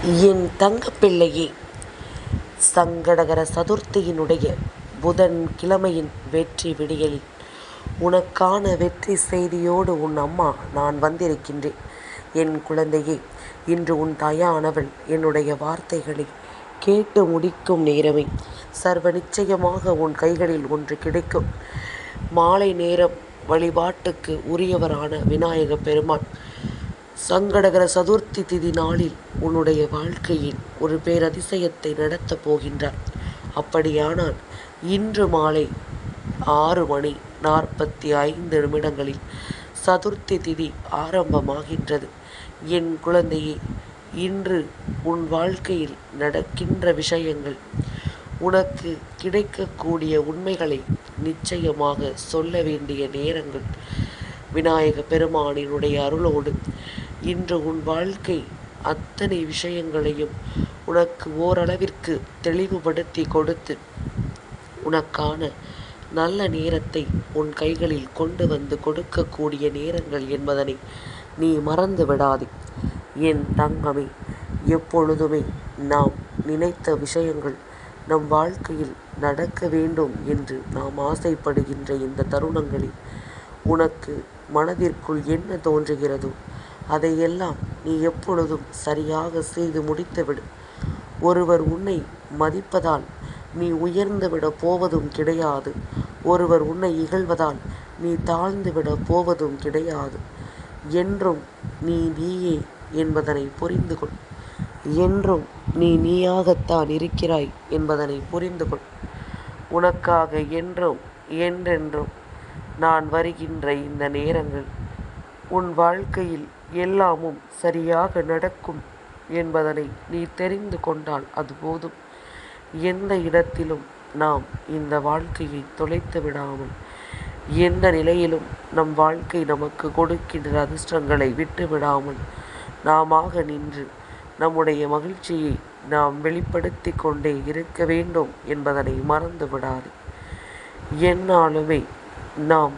என் தங்கப்பிள்ளையே சங்கடகர சதுர்த்தியினுடைய புதன் கிழமையின் வெற்றி விடியல். உனக்கான வெற்றி செய்தியோடு உன் அம்மா நான் வந்திருக்கின்றேன். என் குழந்தையே இன்று உன் தாயானவள் என்னுடைய வார்த்தைகளை கேட்டு முடிக்கும் நேரமே. சர்வ நிச்சயமாக உன் கைகளில் ஒன்று கிடைக்கும். மாலை நேரம் வழிபாட்டுக்கு உரியவரான விநாயக பெருமான் சங்கடகர சதுர்த்தி திதி நாளில் உன்னுடைய வாழ்க்கையின் ஒரு பேரதிசயத்தை நடத்தப் போகின்றார். அப்படியானால் இன்று மாலை ஆறு மணி நாற்பத்தி ஐந்து நிமிடங்களில் சதுர்த்தி திதி ஆரம்பமாகின்றது. என் குழந்தையே இன்று உன் வாழ்க்கையில் நடக்கின்ற விஷயங்கள் உனக்கு கிடைக்கக்கூடிய உண்மைகளை நிச்சயமாக சொல்ல வேண்டிய நேரங்கள். விநாயக பெருமானினுடைய அருளோடு இன்று உன் வாழ்க்கை அத்தனை விஷயங்களையும் உனக்கு ஓரளவிற்கு தெளிவுபடுத்தி கொடுத்து உனக்கான நல்ல நேரத்தை உன் கைகளில் கொண்டு வந்து கொடுக்கக்கூடிய நேரங்கள் என்பதனை நீ மறந்து விடாதே. என் தங்கமே எப்பொழுதுமே நாம் நினைத்த விஷயங்கள் நம் வாழ்க்கையில் நடக்க வேண்டும் என்று நாம் ஆசைப்படுகின்ற இந்த தருணங்களில் உனக்கு மனதிற்குள் என்ன தோன்றுகிறதோ அதையெல்லாம் நீ எப்பொழுதும் சரியாக செய்து முடித்துவிடு. ஒருவர் உன்னை மதிப்பதால் நீ உயர்ந்துவிடப் போவதும் கிடையாது. ஒருவர் உன்னை இகழ்வதால் நீ தாழ்ந்துவிடப் போவதும் கிடையாது. என்றும் நீ நீயே என்பதனை புரிந்து கொள் என்றும் நீ நீயாகத்தான் இருக்கிறாய் என்பதனை புரிந்து கொள் உனக்காக என்றும் என்றென்றும் நான் வருகின்ற இந்த நேரங்கள் உன் வாழ்க்கையில் எல்லாமும் சரியாக நடக்கும் என்பதனை நீ தெரிந்து கொண்டால் அது போதும். எந்த இடத்திலும் நாம் இந்த வாழ்க்கையை தொலைத்து விடாமல் எந்த நிலையிலும் நம் வாழ்க்கை நமக்கு கொடுக்கின்ற அதிர்ஷ்டங்களை விட்டு விடாமல் நாமாக நின்று நம்முடைய மகிழ்ச்சியை நாம் வெளிப்படுத்தி கொண்டே இருக்க வேண்டும் என்பதனை மறந்து விடாது. என்னாலுமே நாம்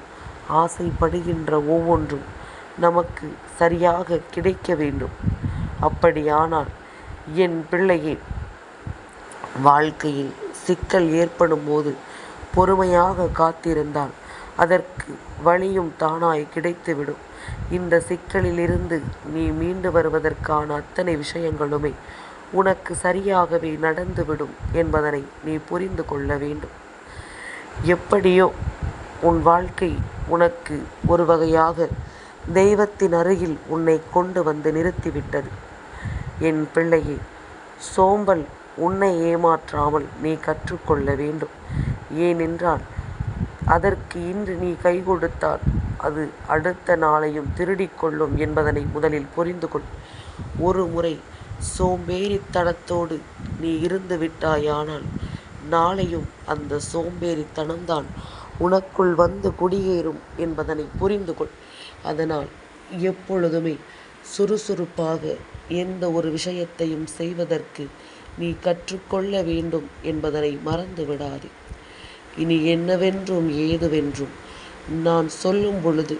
ஆசைப்படுகின்ற ஒவ்வொன்றும் நமக்கு சரியாக கிடைக்க வேண்டும். அப்படியானால் என் பிள்ளையே வாழ்க்கையில் சிக்கல் ஏற்படும் போது பொறுமையாக காத்திருந்தால் அதற்கு வழியும் தானாய் கிடைத்துவிடும். இந்த சிக்கலிலிருந்து நீ மீண்டு வருவதற்கான அத்தனை விஷயங்களுமே உனக்கு சரியாகவே நடந்துவிடும் என்பதனை நீ புரிந்து கொள்ள வேண்டும். எப்படியோ உன் வாழ்க்கை உனக்கு ஒரு வகையாக தெய்வத்தின் அருகில் உன்னை கொண்டு வந்து நிறுத்திவிட்டது. என் பிள்ளையே சோம்பல் உன்னை ஏமாற்றாமல் நீ கற்றுக்கொள்ள வேண்டும். ஏனென்றால் அதற்கு இன்று நீ கை கொடுத்தால் அது அடுத்த நாளையும் திருடிக்கொள்ளும் என்பதனை முதலில் புரிந்து கொள். ஒரு முறை சோம்பேறித்தனத்தோடு நீ இருந்து விட்டாயானால் நாளையும் அந்த சோம்பேறித்தனம்தான் உனக்குள் வந்து குடியேறும் என்பதனை புரிந்து கொள். அதனால் எப்பொழுதுமே சுறுசுறுப்பாக எந்த ஒரு விஷயத்தையும் செய்வதற்கு நீ கற்றுக்கொள்ள வேண்டும் என்பதனை மறந்து விடாதே. இனி என்னவென்றும் ஏதுவென்றும் நான் சொல்லும் பொழுது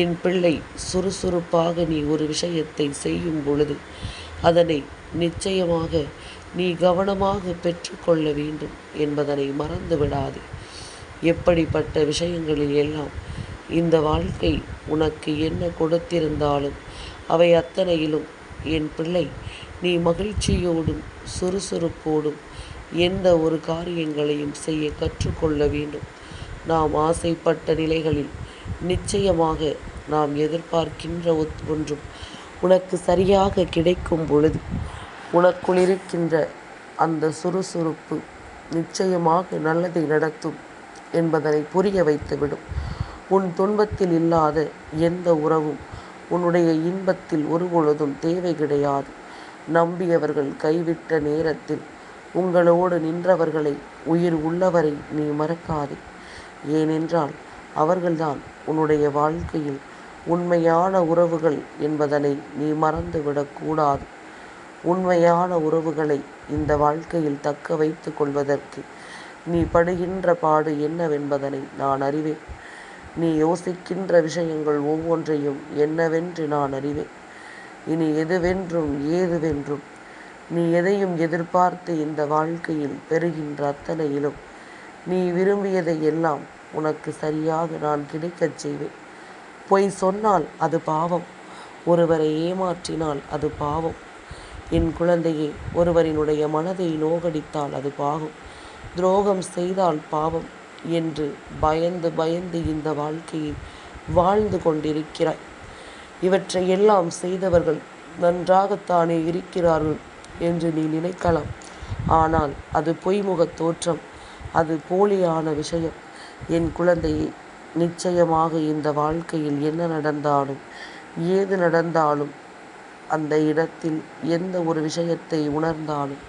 என் பிள்ளை சுறுசுறுப்பாக நீ ஒரு விஷயத்தை செய்யும் பொழுது அதனை நிச்சயமாக நீ கவனமாக பெற்றுக்கொள்ள வேண்டும் என்பதனை மறந்து விடாதே எப்படிப்பட்ட விஷயங்களில் எல்லாம் இந்த வாழ்க்கை உனக்கு என்ன கொடுத்திருந்தாலும் அவை அத்தனையிலும் என் பிள்ளை நீ மகிழ்ச்சியோடும் சுறுசுறுப்போடும் எந்த ஒரு காரியங்களையும் செய்ய கற்றுக்கொள்ள வேண்டும். நாம் ஆசைப்பட்ட நிலைகளில் நிச்சயமாக நாம் எதிர்பார்க்கின்ற ஒன்றும் உனக்கு சரியாக கிடைக்கும் பொழுது உனக்குள் இருக்கின்ற அந்த சுறுசுறுப்பு நிச்சயமாக நல்லதை நடத்தும் என்பதனை புரிய வைத்துவிடும். உன் துன்பத்தில் இல்லாத எந்த உறவும் உன்னுடைய இன்பத்தில் ஒருபொழுதும் தேவை கிடையாது. நம்பியவர்கள் கைவிட்ட நேரத்தில் உங்களோடு நின்றவர்களை உயிர் உள்ளவரை நீ மறக்காதே. ஏனென்றால் அவர்கள்தான் உன்னுடைய வாழ்க்கையில் உண்மையான உறவுகள் என்பதனை நீ மறந்துவிடக்கூடாது. உண்மையான உறவுகளை இந்த வாழ்க்கையில் தக்க வைத்து கொள்வதற்கு நீ படுகின்ற பாடு என்னவென்பதனை நான் அறிவேன். நீ யோசிக்கின்ற விஷயங்கள் ஒவ்வொன்றையும் என்னவென்று நான் அறிவேன். இனி எதுவென்றும் ஏதுவென்றும் நீ எதையும் எதிர்பார்த்து இந்த வாழ்க்கையில் பெறுகின்ற அத்தனையிலும் நீ விரும்பியதை எல்லாம் உனக்கு சரியாக நான் கிடைக்கச் செய்வேன். பொய் சொன்னால் அது பாவம். ஒருவரை ஏமாற்றினால் அது பாவம். என் குழந்தையே ஒருவரினுடைய மனதை நோகடித்தால் அது பாவம் துரோகம் செய்தால் பாவம் என்று பயந்து பயந்து இந்த வாழ்க்கையை வாழ்ந்து கொண்டிருக்கிறாய். இவற்றை எல்லாம் செய்தவர்கள் நன்றாகத்தானே இருக்கிறார்கள் என்று நீ நினைக்கலாம். ஆனால் அது பொய்முகத் தோற்றம் அது போலியான விஷயம். என் குழந்தையை நிச்சயமாக இந்த வாழ்க்கையில் என்ன நடந்தாலும் ஏது நடந்தாலும் அந்த இடத்தில் எந்த ஒரு விஷயத்தை உணர்ந்தாலும்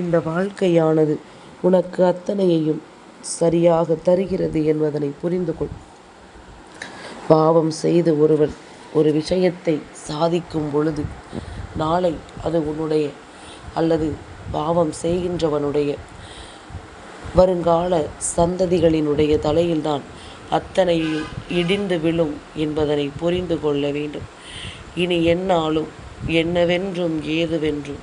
இந்த வாழ்க்கையானது உனக்கு அத்தனையையும் சரியாக தருகிறது என்பதனை புரிந்து கொள். பாவம் செய்து ஒருவன் ஒரு விஷயத்தை சாதிக்கும் பொழுது நாளை அது உன்னுடைய அல்லது பாவம் செய்கின்றவனுடைய வருங்கால சந்ததிகளினுடைய தலையில்தான் அத்தனையும் இடிந்து விழும் என்பதனை புரிந்து கொள்ள வேண்டும். இனி என்னாலும் என்னவென்றும் ஏதுவென்றும்.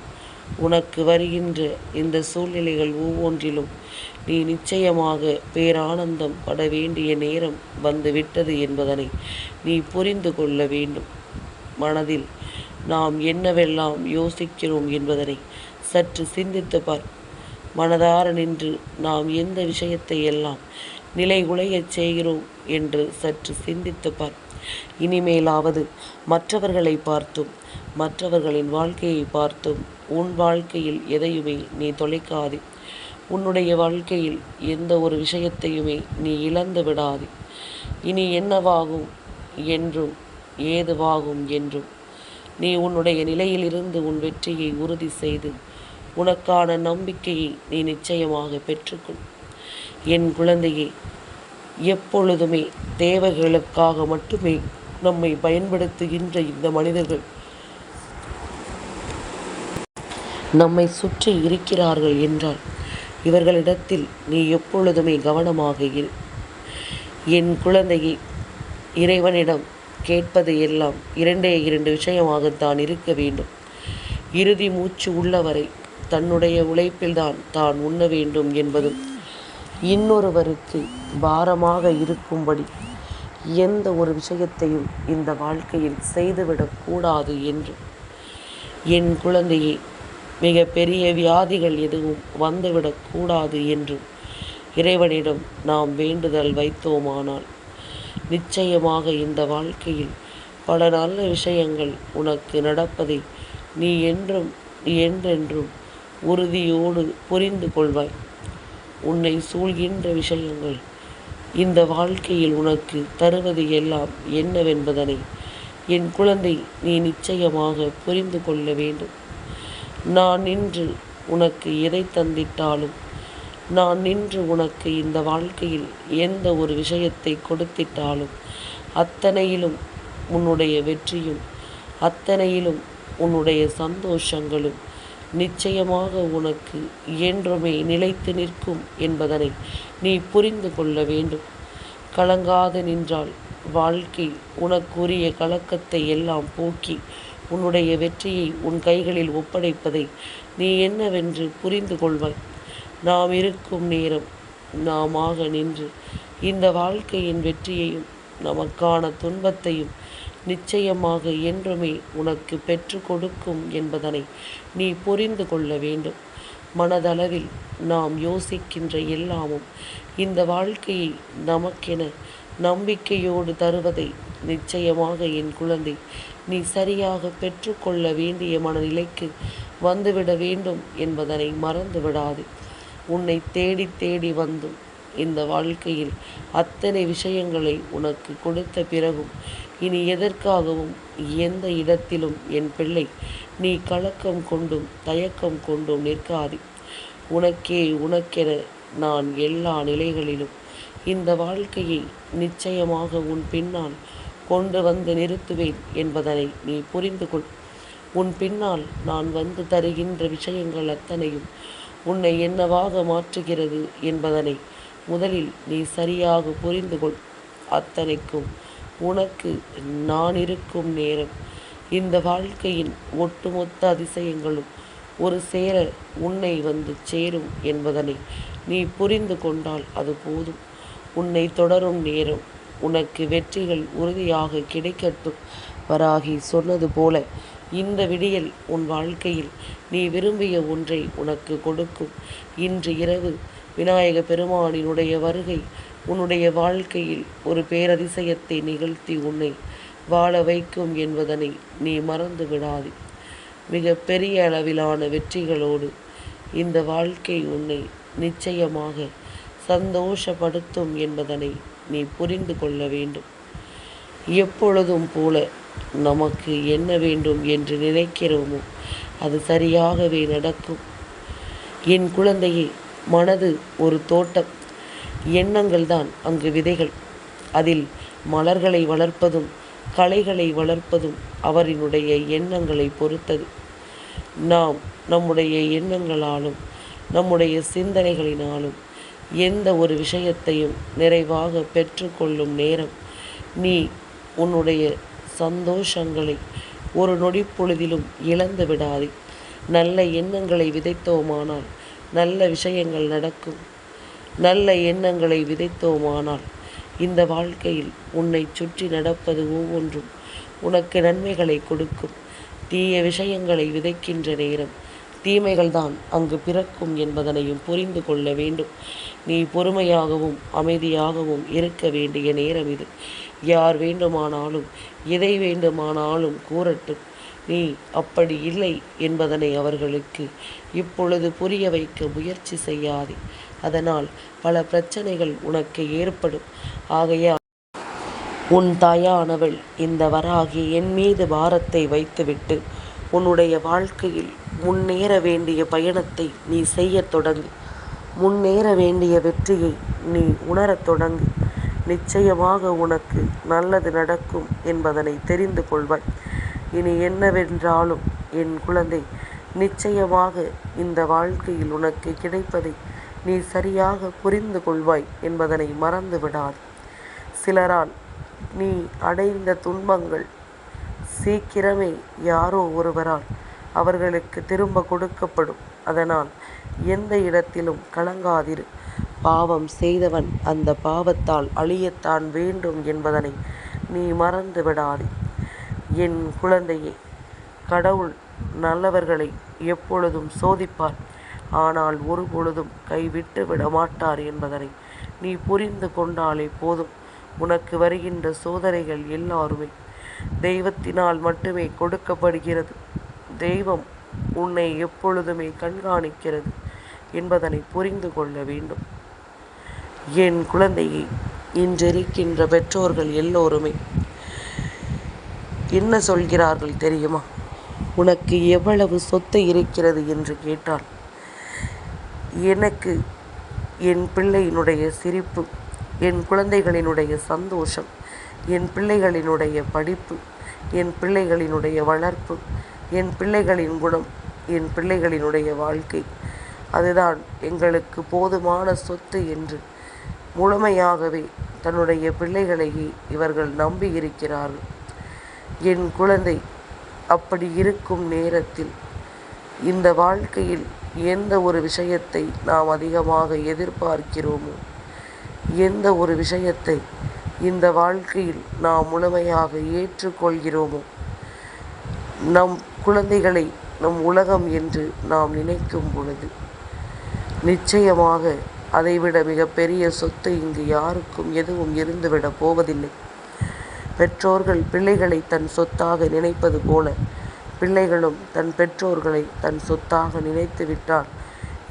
உனக்கு வருகின்ற இந்த சூழ்நிலைகள் ஒவ்வொன்றிலும் நீ நிச்சயமாக பேரானந்தம் பட வேண்டிய நேரம் வந்துவிட்டது என்பதனை நீ புரிந்து கொள்ள வேண்டும். மனதில் நாம் என்னவெல்லாம் யோசிக்கிறோம் என்பதனை சற்று சிந்தித்து பார். மனதார நின்று நாம் எந்த விஷயத்தை எல்லாம் நிலை உலையச் செய்கிறோம் என்று சற்று சிந்தித்து பார். இனிமேலாவது மற்றவர்களை பார்த்தும் மற்றவர்களின் வாழ்க்கையை பார்த்தும் உன் வாழ்க்கையில் எதையுமே நீ தொலைக்காதே. உன்னுடைய வாழ்க்கையில் எந்த ஒரு விஷயத்தையுமே நீ இழந்து விடாதே. இனி என்னவாகும் என்றும் ஏதுவாகும் என்றும் நீ உன்னுடைய நிலையிலிருந்து உன் வெற்றியை உறுதி செய்து உனக்கான நம்பிக்கையை நீ நிச்சயமாக பெற்றுக்கொள். என் குழந்தையை எப்பொழுதுமே தேவைகளுக்காக மட்டுமே நம்மை பயன்படுத்துகின்ற இந்த மனிதர்கள். நம்மை சுற்றி இருக்கிறார்கள் என்றால் இவர்களிடத்தில் நீ எப்பொழுதுமே கவனமாக இரு. என் குழந்தையை இறைவனிடம் கேட்பது எல்லாம் இரண்டே இரண்டு விஷயமாகத்தான் இருக்க வேண்டும். இறுதி மூச்சு உள்ளவரை தன்னுடைய உழைப்பில்தான் தான் உண்ண வேண்டும் என்பதும் இன்னொருவருக்கு பாரமாக இருக்கும்படி எந்த ஒரு விஷயத்தையும் இந்த வாழ்க்கையில் செய்துவிடக்கூடாது என்று. என் குழந்தையை மிக பெரிய வியாதிகள் எதுவும் வந்துவிடக்கூடாது என்று இறைவனிடம் நாம் வேண்டுதல் வைத்தோமானால் நிச்சயமாக இந்த வாழ்க்கையில் பல நல்ல விஷயங்கள் உனக்கு நடப்பதை நீ என்றும் என்றென்றும் உறுதியோடு புரிந்து கொள்வாய். உன்னை சூழ்கின்ற விஷயங்கள் இந்த வாழ்க்கையில் உனக்கு தருவது எல்லாம் என்னவென்பதனை என் குழந்தை நீ நிச்சயமாக புரிந்து கொள்ள வேண்டும். நான் நின்று உனக்கு எதை தந்திட்டாலும் நான் நின்று உனக்கு இந்த வாழ்க்கையில் எந்த ஒரு விஷயத்தை கொடுத்திட்டாலும் அத்தனையிலும் உன்னுடைய வெற்றியும் அத்தனையிலும் உன்னுடைய சந்தோஷங்களும் நிச்சயமாக உனக்கு என்றுமே நிலைத்து நிற்கும் என்பதனை நீ புரிந்து கொள்ள வேண்டும். கலங்காது நின்றால் வாழ்க்கை உனக்குரிய கலக்கத்தை எல்லாம் போக்கி உன்னுடைய வெற்றியை உன் கைகளில் ஒப்படைப்பதை நீ என்னவென்று புரிந்து கொள்வாய். நாம் இருக்கும் நேரம் நாமாக நின்று இந்த வாழ்க்கையின் வெற்றியையும் நமக்கான துன்பத்தையும் நிச்சயமாக என்றுமே உனக்கு பெற்று கொடுக்கும் என்பதனை நீ புரிந்து கொள்ள வேண்டும். மனதளவில் நாம் யோசிக்கின்ற எல்லாமும் இந்த வாழ்க்கையை நமக்கென நம்பிக்கையோடு தருவதை நிச்சயமாக என் குழந்தை நீ சரியாக பெற்றுக்கொள்ள வேண்டிய மனநிலைக்கு வந்துவிட வேண்டும் என்பதனை மறந்து விடாது உன்னை தேடி தேடி வந்தும் இந்த வாழ்க்கையில் அத்தனை விஷயங்களை உனக்கு கொடுத்த பிறகும் இனி எதற்காகவும் எந்த இடத்திலும் என் பிள்ளை நீ கலக்கம் கொண்டும் தயக்கம் கொண்டும் நிற்காதே. உனக்கே உனக்கென நான் எல்லா நிலைகளிலும் இந்த வாழ்க்கையை நிச்சயமாக உன் பின்னால் கொண்டு வந்து நிறுத்துவேன் என்பதனை நீ புரிந்து கொள். உன் பின்னால் நான் வந்து தருகின்ற விஷயங்கள் அத்தனையும் உன்னை என்னவாக மாற்றுகிறது என்பதனை முதலில் நீ சரியாக புரிந்து கொள். அத்தனைக்கும் உனக்கு நான் இருக்கும் நேரம். இந்த வாழ்க்கையின் ஒட்டுமொத்த அதிசயங்களும் ஒரு சேர உன்னை வந்து சேரும் என்பதனை நீ புரிந்து கொண்டால் அது போதும். உன்னை தொடரும் நேரம் உனக்கு வெற்றிகள் உறுதியாக கிடைக்கட்டும். வராகி சொன்னது போல இந்த விடியல் உன் வாழ்க்கையில் நீ விரும்பிய ஒன்றை உனக்கு கொடுக்கும். இன்று இரவு விநாயக பெருமானினுடைய வருகை உன்னுடைய வாழ்க்கையில் ஒரு பேரதிசயத்தை நிகழ்த்தி உன்னை வாழ வைக்கும் என்பதனை நீ மறந்து விடாதே மிக பெரிய அளவிலான வெற்றிகளோடு இந்த வாழ்க்கை உன்னை நிச்சயமாக சந்தோஷப்படுத்தும் என்பதனை நீ புரிந்து கொள்ள வேண்டும். எப்பொழுதும் போல நமக்கு என்ன வேண்டும் என்று நினைக்கிறோமோ அது சரியாகவே நடக்கும். என் குழந்தையை மனது ஒரு தோட்டம். எண்ணங்கள் தான் அங்கு விதைகள். அதில் மலர்களை வளர்ப்பதும் கலைகளை வளர்ப்பதும் அவரினுடைய எண்ணங்களை பொறுத்தது. நாம் நம்முடைய எண்ணங்களாலும் நம்முடைய சிந்தனைகளினாலும் எந்த ஒரு விஷயத்தையும் நிறைவாக பெற்றுக்கொள்ளும் நேரம். நீ உன்னுடைய சந்தோஷங்களை ஒரு நொடி பொழுதிலும் இழந்து விடாதே. நல்ல எண்ணங்களை விதைத்தோமானால் நல்ல விஷயங்கள் நடக்கும். நல்ல எண்ணங்களை விதைத்தோமானால் இந்த வாழ்க்கையில் உன்னை சுற்றி நடப்பது ஒவ்வொன்றும் உனக்கு நன்மைகளை கொடுக்கும். தீய விஷயங்களை விதைக்கின்ற நேரம் தீமைகள்தான் அங்கு பிறக்கும் என்பதனையும் புரிந்து கொள்ள வேண்டும். நீ பொறுமையாகவும் அமைதியாகவும் இருக்க வேண்டிய நேரம் இது. யார் வேண்டுமானாலும் எதை வேண்டுமானாலும் கூறட்டும். நீ அப்படி இல்லை என்பதனை அவர்களுக்கு இப்பொழுது புரிய வைக்க முயற்சி செய்யாதே. அதனால் பல பிரச்சனைகள் உனக்கு ஏற்படும். ஆகையால் உன் தாயானவள் இந்த வராகி என் மீது பாரத்தை வைத்துவிட்டு உன்னுடைய வாழ்க்கையில் முன்னேற வேண்டிய பயணத்தை நீ செய்யத் தொடங்கு. முன்னேற வேண்டிய வெற்றியை நீ உணரத் தொடங்கு. நிச்சயமாக உனக்கு நல்லது நடக்கும் என்பதனை தெரிந்து கொள்வாய். இனி என்னவென்றாலும் என் குழந்தை நிச்சயமாக இந்த வாழ்க்கையில் உனக்கு கிடைப்பதை நீ சரியாக புரிந்து கொள்வாய் என்பதனை மறந்து விடாது. சிலரால் நீ அடைந்த துன்பங்கள் சீக்கிரமே யாரோ ஒருவரால் அவர்களுக்கு திரும்ப கொடுக்கப்படும். அதனால் எந்த இடத்திலும் கலங்காதிரு. பாவம் செய்தவன் அந்த பாவத்தால் அழியத்தான் வேண்டும் என்பதனை நீ மறந்து விடாதே. என் குழந்தையே கடவுள் நல்லவர்களை எப்பொழுதும் சோதிப்பார். ஆனால் ஒரு பொழுதும் கைவிட்டு விட மாட்டார் என்பதனை நீ புரிந்து கொண்டாலே போதும். உனக்கு வருகின்ற சோதனைகள் எல்லாருமே தெய்வத்தினால் மட்டுமே கொடுக்கப்படுகிறது. தெய்வம் உன்னை எப்பொழுதுமே கண்காணிக்கிறது என்பதனை புரிந்து கொள்ள வேண்டும். என் குழந்தையை இன்றிருக்கின்ற பெற்றோர்கள் எல்லோருமே என்ன சொல்கிறார்கள் தெரியுமா? உனக்கு எவ்வளவு சொத்து இருக்கிறது என்று கேட்டால் எனக்கு என் பிள்ளையினுடைய சிரிப்பு என் குழந்தைகளினுடைய சந்தோஷம் என் பிள்ளைகளினுடைய படிப்பு என் பிள்ளைகளினுடைய வளர்ப்பு என் பிள்ளைகளின் குணம் என் பிள்ளைகளினுடைய வாழ்க்கை. அதுதான் எங்களுக்கு போதுமான சொத்து என்று முழுமையாகவே தன்னுடைய பிள்ளைகளையே இவர்கள் நம்பி இருக்கிறார்கள் என் குழந்தை அப்படி இருக்கும் நேரத்தில் இந்த வாழ்க்கையில் எந்த ஒரு விஷயத்தை நாம் அதிகமாக எதிர்பார்க்கிறோமோ எந்த ஒரு விஷயத்தை இந்த வாழ்க்கையில் நாம் முழுமையாக ஏற்றுக்கொள்கிறோமோ நம் குழந்தைகளை நம் உலகம் என்று நாம் நினைக்கும் பொழுது நிச்சயமாக அதைவிட மிகப்பெரிய சொத்து இங்கு யாருக்கும் எதுவும் இருந்துவிடப் போவதில்லை. பெற்றோர்கள் பிள்ளைகளை தன் சொத்தாக நினைப்பது போல பிள்ளைகளும் தன் பெற்றோர்களை தன் சொத்தாக நினைத்து விட்டால்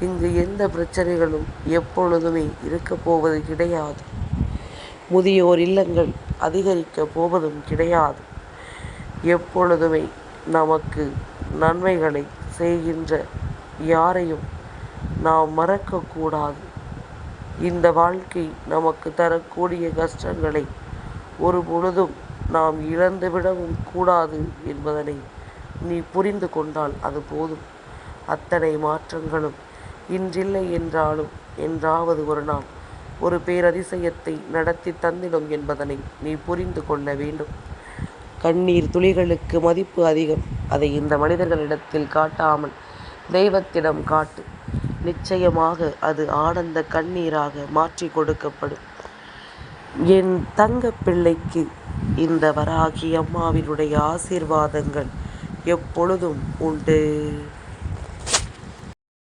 இங்கு எந்த பிரச்சனைகளும் எப்பொழுதுமே இருக்கப் போவது கிடையாது. முதியோர் இல்லங்கள் அதிகரிக்கப் போவதும் கிடையாது. எப்பொழுதுமே நமக்கு நன்மைகளை செய்கின்ற யாரையும் நாம் மறக்கக்கூடாது இந்த வாழ்க்கை நமக்கு தரக்கூடிய கஷ்டங்களை ஒரு பொழுதும் நாம் இழந்துவிடவும் கூடாது என்பதனை நீ புரிந்து கொண்டால் அது போதும். அத்தனை மாற்றங்களும் இன்றில்லை என்றாலும் என்றாவது ஒரு நாள் ஒரு பேரதிசயத்தை நடத்தி தந்திடும் என்பதனை நீ புரிந்து கொள்ள வேண்டும். கண்ணீர் துளிகளுக்கு மதிப்பு அதிகம். அதை இந்த மனிதர்களிடத்தில் காட்டாமல் தெய்வத்திடம் காட்டு. நிச்சயமாக அது ஆனந்த கண்ணீராக மாற்றி கொடுக்கப்படும். என் தங்க பிள்ளைக்கு இந்த வராகி அம்மாவினுடைய ஆசீர்வாதங்கள் எப்பொழுதும் உண்டு.